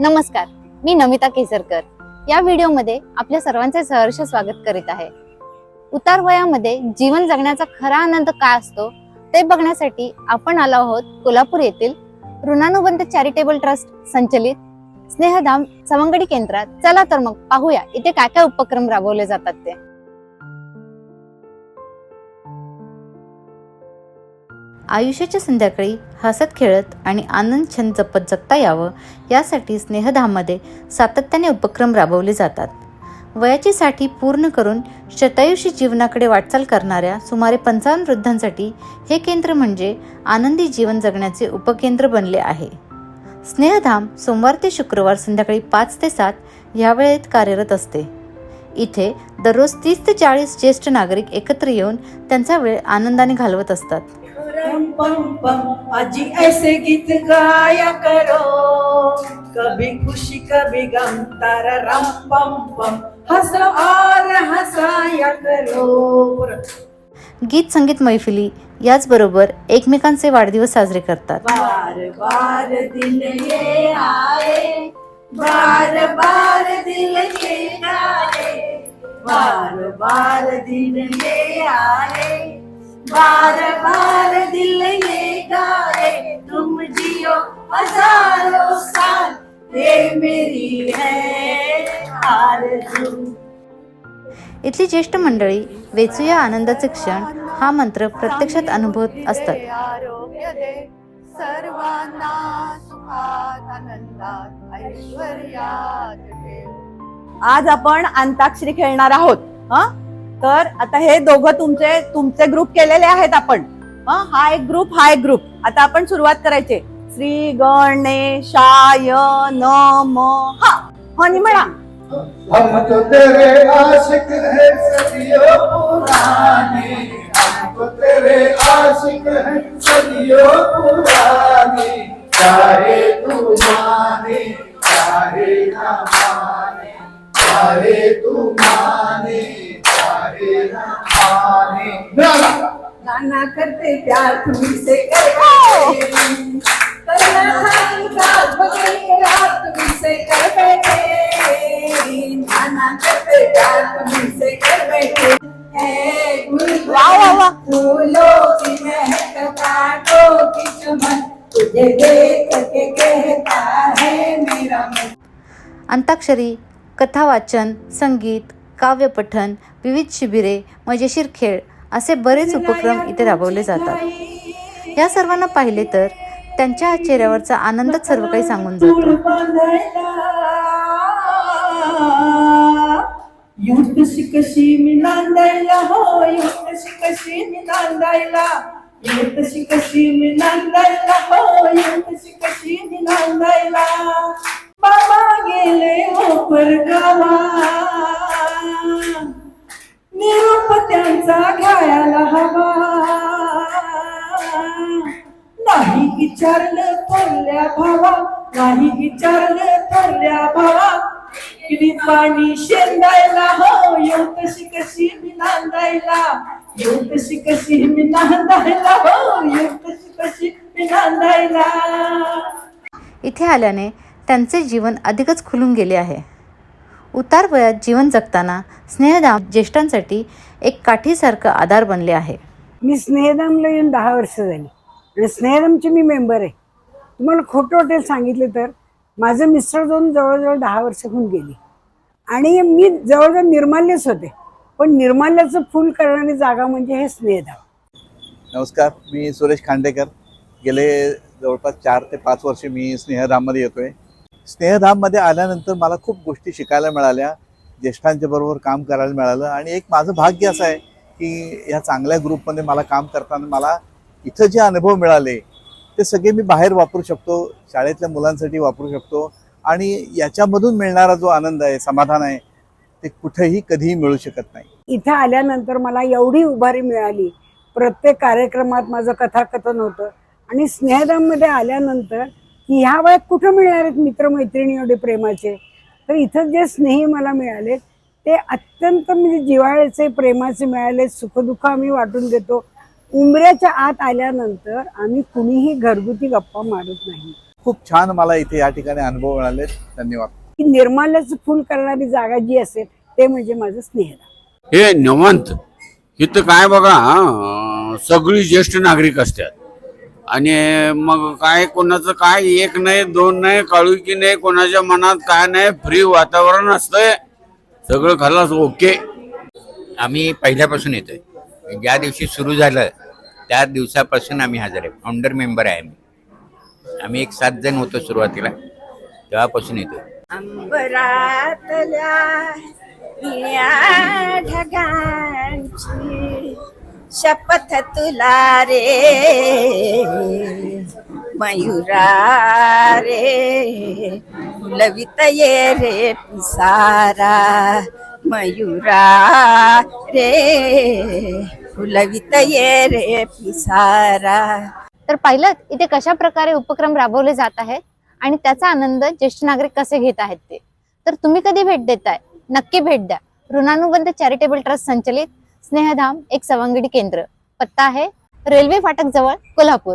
नमस्कार मी नमिता केसरकर. या व्हिडिओमध्ये आपल्या सर्वांचे सहर्ष स्वागत करीत आहे. उतार वयामध्ये जीवन जगण्याचा खरा आनंद काय असतो ते बघण्यासाठी आपण आलो आहोत कोल्हापूर येथील ऋणानुबंध चॅरिटेबल ट्रस्ट संचलित स्नेहधाम सवंगडी केंद्रात. चला तर मग पाहूया इथे काय काय उपक्रम राबवले जातात ते. आयुष्याच्या संध्याकाळी हसत खेळत आणि आनंद छंद जपत जगता यावं यासाठी स्नेहधाममध्ये सातत्याने उपक्रम राबवले जातात. वयाची साठी पूर्ण करून शतायुषी जीवनाकडे वाटचाल करणाऱ्या सुमारे पंचावन्न वृद्धांसाठी हे केंद्र म्हणजे आनंदी जीवन जगण्याचे उपकेंद्र बनले आहे. स्नेहधाम सोमवार ते शुक्रवार संध्याकाळी पाच ते सात या वेळेत कार्यरत असते. इथे दररोज तीस ते चाळीस ज्येष्ठ नागरिक एकत्र येऊन त्यांचा वेळ आनंदाने घालवत असतात. रम पम पम अजी ऐसे गीत गाया करो. कभी खुशी कभी गम तारा रम पम पम हंसो और हंसाया करो. गीत संगीत मैफिली याचबरोबर एकमेकांचे वाढदिवस साजरे करतात. बार बार दिल ये आए. बार बार दिल ये आए. बार बार दिल ये आए. बार बार दिल ये गाए तुम जियो हजारों साल ये मेरी है आरज़ू इथली ज्येष्ठ मंडळी वेचूया आनंदाचे क्षण हा मंत्र प्रत्यक्षात अनुभवत असतात आरोग्य दे सर्वांना सुखात आनंदात ऐश्वर्यात ठेव. आज आपण अंताक्षरी खेळणार आहोत हं? तर आता हे दोघं तुमचे तुमचे ग्रुप केलेले आहेत आपण. हा एक ग्रुप हा एक ग्रुप आता आपण सुरुवात करायचे. श्री गणेशाय नम. हा म्हणा. हम तो तेरे आशिक हैं सदियों पुराने हम तो तेरे आशिक हैं सदियों पुराने चाहे तू माने चाहे ना माने चाहे तू माने। गाना करते प्यार तुमसे करना तुमसे कर बैठे गाना करते प्यार तुमसे कर बैठे ए गुल वाह, वाह, वाह। फूलों की महक बातों की चमन तुझे देख के कहता है मेरा मन अंताक्षरी कथा वाचन संगीत काव्यपठन विविध शिबिरे मजेशीर खेळ असे बरेच उपक्रम इथे राबवले जातात. या सर्वांना पाहिले तर त्यांच्या चेहऱ्यावरचा आनंदच सर्व काही सांगून जातो. फूल बांधायला यूं कशी कशी मी नांदायला हो कशी मी नांदायला. कशी मी नांदायला हो कशी मी नांदायला. बाबा गेले हो परगावा. विचारलं थोरल्या भावा नाही विचारलं थोरल्या भावा. किती पाणी शेंदायला हो येऊ कशी कशी मी नांदायला. येऊ कशी कशी मी नांदायला हो येऊ कशी कशी मी नांदायला. इथे आल्याने त्यांचे जीवन अधिकच खुलून गेले आहे. उतार वयात जीवन जगताना स्नेहधाम ज्येष्ठांसाठी एक काठीसारखं आधार बनले आहे. मी स्नेहधामला येऊन दहा वर्ष झाली. आणि स्नेहरमचे मी मेंबर आहे. तुम्हाला खोटं हॉटेल सांगितलं तर माझं मिस्टर जाऊन जवळजवळ दहा वर्ष होऊन गेली. आणि मी जवळजवळ निर्माल्यच होते. पण निर्माल्याचं फुल करणारी जागा म्हणजे हे स्नेहधाम नमस्कार मी सुरेश खांडेकर. गेले जवळपास चार ते पाच वर्ष मी स्नेहधाममध्ये येतोय. स्नेहधाममध्ये आल्यानंतर मला खूप गोष्टी शिकायला मिळाल्या. ज्येष्ठांच्या बरोबर काम करायला मिळालं. आणि एक माझं भाग्य असं आहे की ह्या चांगल्या ग्रुपमध्ये मला काम करताना मला इथं जे अनुभव मिळाले ते सगळे मी बाहेर वापरू शकतो शाळेतल्या मुलांसाठी वापरू शकतो आणि याच्यामधून मिळणारा जो आनंद आहे समाधान आहे ते कुठेही कधीही मिळू शकत नाही. इथं आल्यानंतर मला एवढी उभारी मिळाली. प्रत्येक कार्यक्रमात माझं कथाकथन होतं आणि स्नेहधाममध्ये आल्यानंतर की ह्या वयात कुठं मिळणार आहेत मित्रमैत्रिणी एवढे प्रेमाचे? तर इथं जे स्नेही मला मिळाले ते अत्यंत म्हणजे जिव्हाळ्याचे प्रेमाचे मिळाले सुखदुःख आम्ही वाटून देतो. उमऱ्याच्या आत आल्यानंतर आम्ही कुणीही घरगुती गप्पा मारत नाही. खूप छान मला इथे या ठिकाणी अनुभव मिळाले. धन्यवाद. की निर्माल्याचं फुल करणारी जागा जी असेल ते म्हणजे माझं स्नेहधाम हे निवांत इथं काय बघा अं, सगळी ज्येष्ठ नागरिक असतात. आणि मग काय कोणाचं काय एक नाही दोन नाही काळुकी नाही कोणाच्या मनात काय नाही फ्री वातावरण असतंय. सगळं खलास ओके आम्ही पहिल्यापासून येतोय. ज्या दिवशी सुरू झालं त्या दिवसापासून आम्ही हजर आहे. फाउंडर मेंबर आहे आम्ही. आम्ही एक सात जण होतो सुरुवातीला. तेव्हापासून येतो ढगांची शपथ तुला रे. मयुरा रे. लवित ये रे पिसारा. मयुरा रे. फुलवित ये रे पिसारा. तर पाहिलं इथे कशा प्रकारे उपक्रम राबवले जात आहेत आणि त्याचा आनंद ज्येष्ठ नागरिक कसे घेत आहेत ते. तर तुम्ही कधी भेट देताय? नक्की भेट द्या. ऋणानुबंध चॅरिटेबल ट्रस्ट संचलित स्नेहधाम एक सवंगडी केंद्र. पत्ता आहे रेल्वे फाटक जवळ कोल्हापूर.